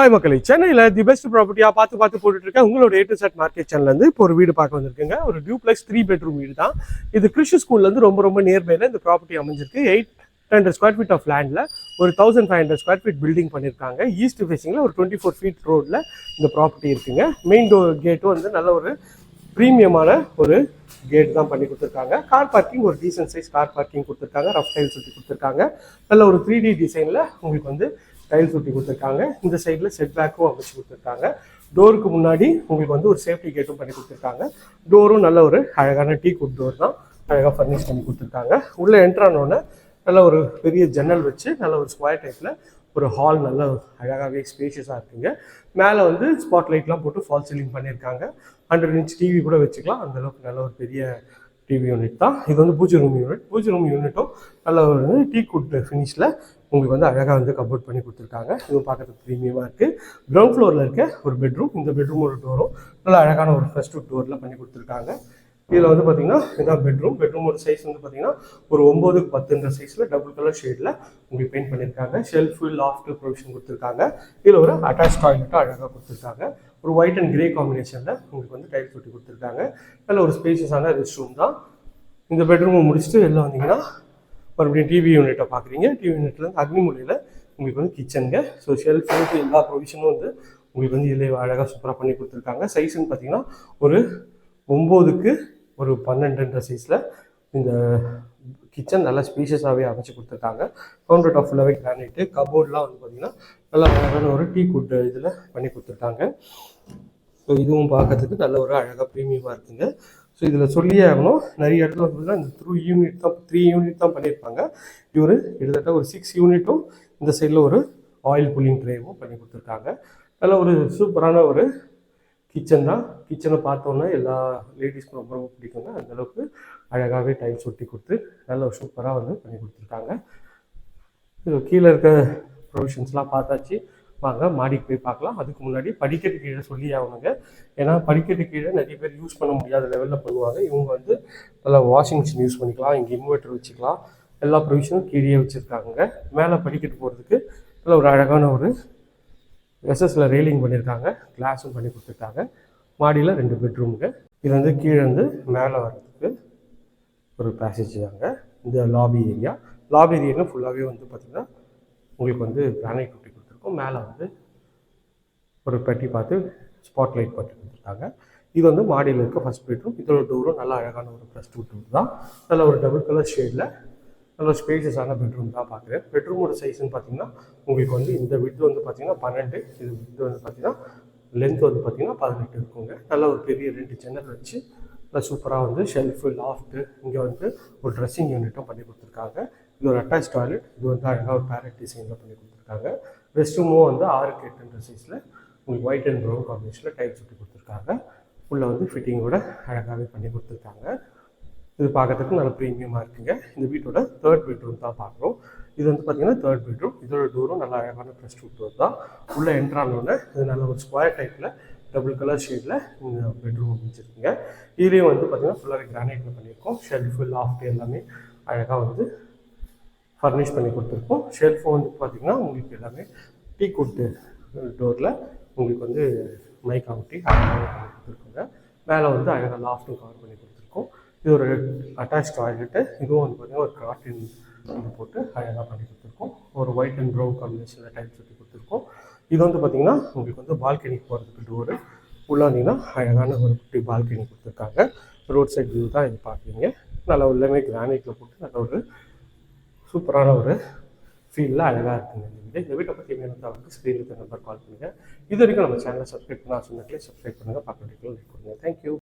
Hi மக்களை. சென்னையில் the best ப்ராப்பர்ட்டியாக பார்த்து பார்த்து போட்டுட்டு உங்களோட ஏ டு செட் மார்க்கெட் சேனல்லேருந்து இப்போ ஒரு வீடு பார்க்க வந்திருக்குங்க. ஒரு டியூப்ளெக்ஸ் த்ரீ பெட்ரூம் வீடு தான் இது கிறிஸ்து ஸ்கூல்லேருந்து ரொம்ப ரொம்ப நியர்பையில் இந்த ப்ராப்பர்ட்டி அமைஞ்சிருக்கு. Eight hundred square feet of லேண்டில் ஒரு thousand five hundred square feet building பண்ணியிருக்காங்க ஈஸ்ட் ஃபேஸிங்கில் ஒரு டுவெண்ட்டி ஃபோர் ஃபீட் ரோடில் இந்த ப்ராப்பர்ட்டி இருக்குங்க. மெயின் டோர் கேட்டும் வந்து நல்ல ஒரு ப்ரீமியமான ஒரு கேட் தான் பண்ணி கொடுத்துருக்காங்க. கார் பார்க்கிங் ஒரு டீசன்ட் சைஸ் கார் பார்க்கிங் கொடுத்துருக்காங்க. ரஃப் டைல் சுற்றி கொடுத்துருக்காங்க. நல்ல ஒரு த்ரீ டி டிசைனில் உங்களுக்கு வந்து டைல்ஸ் ஒட்டி கொடுத்துருக்காங்க. இந்த சைடில் செட் பேக்கும் அமைச்சு கொடுத்துருக்காங்க. டோருக்கு முன்னாடி உங்களுக்கு வந்து ஒரு சேஃப்டி கேட்டும் பண்ணி கொடுத்துருக்காங்க. டோரும் நல்ல ஒரு அழகான டீ குட் டோர் தான். அழகாக ஃபர்னிஷ் பண்ணி கொடுத்துருக்காங்க. உள்ளே என்ட்ரானோடனே நல்ல ஒரு பெரிய ஜன்னல் வச்சு நல்ல ஒரு ஸ்கொயர் டைப்பில் ஒரு ஹால் நல்ல அழகாகவே ஸ்பேஷியஸாக இருக்குங்க. மேலே வந்து ஸ்பாட் லைட்லாம் போட்டு ஃபால் சீலிங் பண்ணியிருக்காங்க ஹண்ட்ரட் இன்ச் டிவி கூட வச்சுக்கலாம். அந்தளவுக்கு நல்ல ஒரு பெரிய டிவி யூனிட் தான். இது வந்து pooja room unit pooja room யூனிட்டும் நல்ல ஒரு டீ குட் ஃபினிஷில் உங்களுக்கு வந்து அழகாக வந்து கபோர்ட் பண்ணி கொடுத்துருக்காங்க. இதுவும் பார்க்கறதுக்கு ப்ரீமியமாக இருக்குது கிரவுண்ட் ஃப்ளோரில் இருக்க ஒரு பெட்ரூம் இந்த பெட்ரூம் ஒரு டோரும் நல்லா அழகான ஒரு ஃபர்ஸ்ட் டோரில் பண்ணி கொடுத்துருக்காங்க. இதில் வந்து பார்த்தீங்கன்னா இதான் பெட்ரூம் பெட்ரூமோட சைஸ் வந்து பார்த்தீங்கன்னா ஒரு ஒம்பதுக்கு பத்துன்ற சைஸில் டபுள் கலர் ஷேடில் உங்களுக்கு பெயிண்ட் பண்ணியிருக்காங்க ஷெல்ஃபு லாஃப்ட் ப்ரொவிஷன் கொடுத்துருக்காங்க. இதில் ஒரு அட்டாச் டாய்லெட்டும் அழகாக கொடுத்துருக்காங்க. ஒரு ஒயிட் அண்ட் கிரே காம்பினேஷனில் உங்களுக்கு வந்து டைல்ஸ் ஒட்டி கொடுத்துருக்காங்க. நல்ல ஒரு ஸ்பேசியஸான ரெஸ்ட் ரூம் தான். இந்த பெட்ரூமை முடிச்சுட்டு வெளில வந்தீங்கன்னா மறுபடியும் டிவி யூனிட்டை பார்க்குறீங்க. டிவி யூனிட்லேருந்து அக்னிமூலையில் உங்களுக்கு வந்து கிச்சனுங்க ஸோ ஷெல்ஃபு எல்லா ப்ரொவிஷனும் வந்து உங்களுக்கு வந்து இதில் அழகாக சூப்பராக பண்ணி கொடுத்துருக்காங்க. சைஸ்ன்னு பார்த்தீங்கன்னா ஒரு ஒம்போதுக்கு ஒரு பன்னெண்டுன்ற சைஸில் இந்த கிச்சன் நல்லா ஸ்பீஷியஸாகவே அமைச்சு கொடுத்துருக்காங்க. கவுண்டர் டாப் ஃபுல்லாகவே கிரானைட்டு கபோர்ட்லாம் வந்து பார்த்தீங்கன்னா நல்லா அழகான ஒரு டீ குட் இதில் பண்ணி கொடுத்துருக்காங்க. ஸோ இதுவும் பார்க்கறதுக்கு நல்ல ஒரு அழகாக ப்ரீமியமாக இருக்குங்க. ஸோ இதில் சொல்லியே ஆகணும். நிறைய இடத்துல வந்து பார்த்தீங்கன்னா இந்த த்ரூ யூனிட் தான் த்ரீ யூனிட் தான் பண்ணியிருப்பாங்க. இது ஒரு கிட்டத்தட்ட ஒரு சிக்ஸ் யூனிட்டும் இந்த சைடில் ஒரு ஆயில் புல்லிங் ட்ரேவும் பண்ணி கொடுத்துருக்காங்க. நல்ல ஒரு சூப்பரான ஒரு கிச்சன் தான். கிச்சனை பார்த்தோன்னே எல்லா லேடிஸ்க்கும் ரொம்ப ரொம்ப பிடிக்குங்க. அந்த அளவுக்கு அழகாகவே டைல்ஸ் ஒட்டி கொடுத்து நல்ல ஒரு சூப்பராக வந்து பண்ணி கொடுத்துருக்காங்க. கீழே இருக்க ப்ரொவிஷன்ஸ்லாம் பார்த்தாச்சு. வாங்க மாடிக்கு போய் பார்க்கலாம். அதுக்கு முன்னாடி படிக்கட்டு கீழே சொல்லி ஆகணுங்க. ஏன்னா படிக்கட்டு கீழே நிறைய பேர் யூஸ் பண்ண முடியாத லெவலில் பண்ணுவாங்க. இவங்க வந்து நல்லா வாஷிங் மிஷின் யூஸ் பண்ணிக்கலாம். இங்கே இன்வெர்ட்டர் வச்சுக்கலாம். எல்லா ப்ரொவிஷனும் கீழே வச்சுருக்காங்க. மேலே படிக்கட்டு போகிறதுக்கு நல்ல ஒரு அழகான ஒரு எஸ்எஸ்ல ரெயிலிங் பண்ணியிருக்காங்க கிளாஸும் பண்ணி கொடுத்துருக்காங்க. மாடியில் ரெண்டு பெட்ரூமுங்க இது வந்து கீழே வந்து மேலே வர்றதுக்கு ஒரு பேசேஜ் தாங்க. இந்த லாபி ஏரியா லாபி ஏரியாவில் ஃபுல்லாகவே வந்து பார்த்திங்கன்னா உங்களுக்கு வந்து கிரானைட் இருக்கும் மேலே வந்து ஒரு பெட்டி பார்த்து ஸ்பாட் லைட் பட்டு கொடுத்துருக்காங்க. இது வந்து மாடியில் இருக்க ஃபஸ்ட் பெட்ரூம் இதோட டோரும் நல்லா அழகான ஒரு ப்ளஸ் டூ டூர் தான். நல்ல ஒரு டபுள் கலர் ஷேடில் நல்ல ஸ்பேசியஸான பெட்ரூம் தான் பார்க்குறேன். பெட்ரூமோட சைஸ்ன்னு பார்த்தீங்கன்னா உங்களுக்கு வந்து இந்த விட்டு வந்து பார்த்தீங்கன்னா பன்னெண்டு இது இது வந்து பார்த்தீங்கன்னா லென்த் வந்து பார்த்தீங்கன்னா பதினெட்டு இருக்குங்க. நல்ல ஒரு பெரிய ரெண்டு ஜன்னல் வச்சு நல்லா சூப்பராக வந்து ஷெல்ஃபு லாஃப்ட்டு இங்கே வந்து ஒரு ட்ரெஸ்ஸிங் யூனிட்டும் பண்ணி கொடுத்துருக்காங்க. இது ஒரு அட்டாச் டாய்லெட் இது வந்து அழகாக ஒரு பேரட் டிசைனில் பண்ணி கொடுத்துருக்காங்க. ரெஸ்ட் ரூமும் வந்து ஆறுக்கு எட்டுன்ற சைஸில் உங்களுக்கு ஒயிட் அண்ட் ப்ரௌன் காம்பினேஷனில் டைப் சுற்றி கொடுத்துருக்காங்க. உள்ளே வந்து ஃபிட்டிங்கோட அழகாகவே பண்ணி கொடுத்துருக்காங்க. இது பார்க்கறதுக்கு நல்ல ப்ரீமியமாக இருக்குங்க. இந்த வீட்டோட தேர்ட் பெட்ரூம் தான் பார்க்குறோம். இது வந்து பார்த்தீங்கன்னா தேர்ட் பெட்ரூம் இதோட டோரும் நல்லா அழகான ப்ரெஸ்ட் டூ டோர் தான். உள்ளே என்ட்ரானோடனே இது நல்ல ஒரு ஸ்கொயர் டைப்பில் டபுள் கலர் ஷேடில் இந்த பெட்ரூம் அமைச்சிருக்குங்க இதுலேயும் வந்து பார்த்தீங்கன்னா ஃபுல்லாகவே கிரானைட்டில் பண்ணியிருக்கோம். ஷெல்ஃபு லாஃப்ட் எல்லாமே அழகாக வந்து ஃபர்னிஷ் பண்ணி கொடுத்துருக்கோம். ஷெல்ஃபும் வந்து பார்த்தீங்கன்னா உங்களுக்கு எல்லாமே டீ குட்டு டோரில் உங்களுக்கு வந்து மைக் அவுட்டி அழகாக பண்ணி கொடுத்துருக்கோங்க. மேலே வந்து அழகாக லாஃப்ட்டும் கவர் பண்ணி கொடுத்துருக்கோம். இது ஒரு அட்டாச் டாய்லெட்டு இதுவும் வந்து பார்த்தீங்கன்னா ஒரு கிராட்டின் வந்து போட்டு அழகாக பண்ணி கொடுத்துருக்கோம். ஒரு ஒயிட் அண்ட் ப்ரௌன் காம்பினேஷனில் டைல்ஸ் ஒட்டி கொடுத்துருக்கோம். இது வந்து பார்த்தீங்கன்னா உங்களுக்கு வந்து பால்கனி போகிறதுக்கு டோரு உள்ளே வந்தீங்கன்னா அழகான ஒரு குட்டி பால்கனி கொடுத்துருக்காங்க. ரோட் சைட் வியூ தான் இது பார்க்குறீங்க நல்லா உள்ளமே கிரானைட்டில் போட்டு நல்ல ஒரு சூப்பரான ஒரு ஃபீலில் அழகாக இருக்குங்க. இந்த வீடு. இந்த வீட்டை பற்றி வேணும் அவருக்கு ஸ்க்ரீனுக்கு நம்பர் கால் பண்ணுங்கள் இது வரைக்கும் நம்ம சேனலை சப்ஸ்கிரைப் பண்ணால் சொன்னங்களே சப்ஸ்கிரைப் பண்ணுங்கள் பக்கத்துக்கு லைக் கொடுங்க. தேங்க்யூ